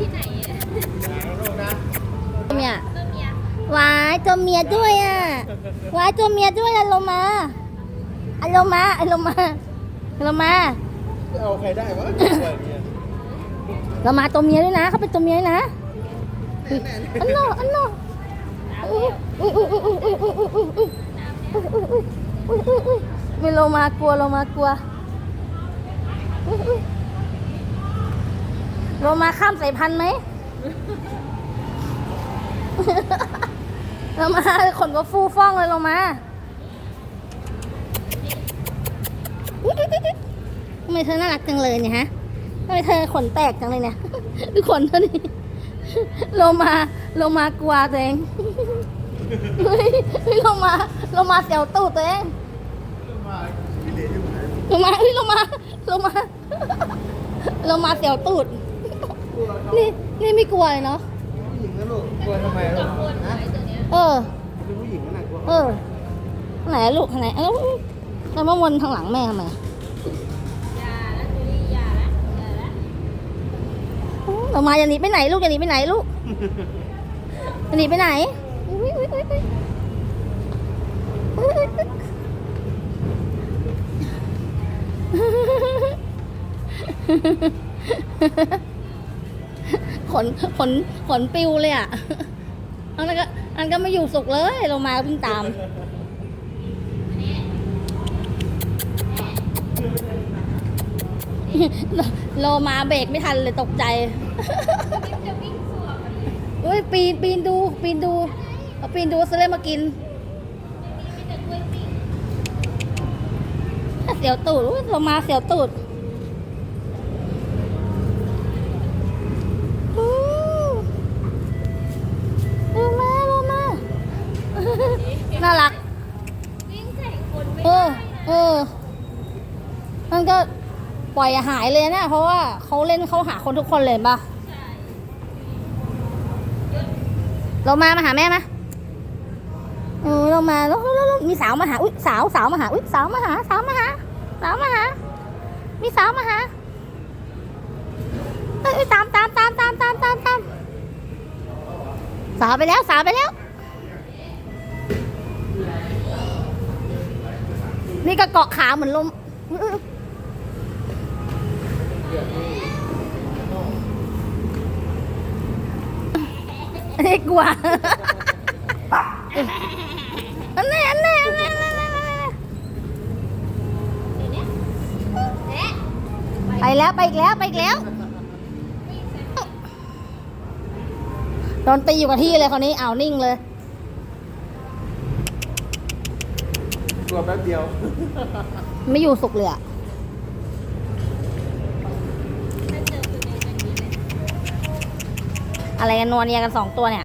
ที่ไหนอะตัวเมียตัวเมียวายตัวเมียด้วยอะวายตัวเมียด้วยอะโลมาอะโลมาอะโลมาอะโลมาเอาใครได้วะแบบนี้โลมาตัวเมียด้วยนะเขาเป็นตัวเมียด้วยนะอันโนอันโนอุ้ยอุ้ยอุ้ยอุ้ยอุ้ยอุ้ยอุ้ยอุ้ยอุ้ยอุ้ยอุ้ยอุ้ยอุ้ยไม่โลมากลัวโลมากลัวอุ้ยอุ้ย โลมาข้ามสายพันธุ์ไหม โลมาขนก็ฟูฟ่องเลยโลมาทำไมเธอน่ารักจังเลยเนี่ยฮะทำไมเธอขนแตกจังเลยเนี่ยดูขนเธอนี่โลมาโลมากลัวตัวเองเฮ้ยเฮ้ยโลมาโลมาเสียวตูดตัวเองโลมาเฮ้ยโลมาโลมาโลมาเสียวตูด นี่นี่ไม่กลัวเลยเนาะผู้หญิงนะลูกกลัวทำไมลูกฮะเออเป็นผู้หญิงก็น่ากลัวเออทางไหนอะลูกทางไหนเอ้าแล้วมาวนทางหลังแม่ทำไมอย่าแล้วตัวนี้อย่าแล้วอย่าแล้วเรามาอย่าหนีไปไหนลูกอย่าหนีไปไหนลูกอย่าหนีไปไหนอุ๊ ขนขนขนปิวเลยอะอันนั้นก็อันก็ไม่อยู่สุกเลยเรามาเพิ่งตามโลมาเบรกไม่ทันเลยตกใจเฮ้ยปีนปีนดูปีนดูเอาปีนดูซื้ออะไรมากินเสียวตูดอุ๊ยโลมาเสียวตูดารักวิ่งใส่คนไม่เอได้อนะเออ มันก็ปล่อยหายเลยนะเพราะว่าเขาเล่นเขาหาคนทุกคนเลยเห็นปะใช่เรามามาหาแม่มาเออเรามาแล้วแล้วแล้วมีสาวมาหา อุ้ยสาวสาวมาหา อุ้ยสาวมาหา สาวมาหา สาวมาหา มีสาวมาหาเอ้ยเอ้ยตามตามตามตามตามตามตามสาวไปแล้วสาวไปแล้ว นี่ก็เกาะขาเหมือนลมอุ๊ยอุ๊ยอันนี้กลัวอันนี้อันนี้อันนี้อันนี้อันนี้เนี้เอ๊ะไปแล้วไปอีกแล้วไปอีกแล้วโดนตีอยู่กับที่เลยคนนี้เอาวนิ่งเลย ตัวแป๊บเดียว ไม่อยู่สุกเลยอะอะไรกันนัวเนียกันสองตัวเนี่ย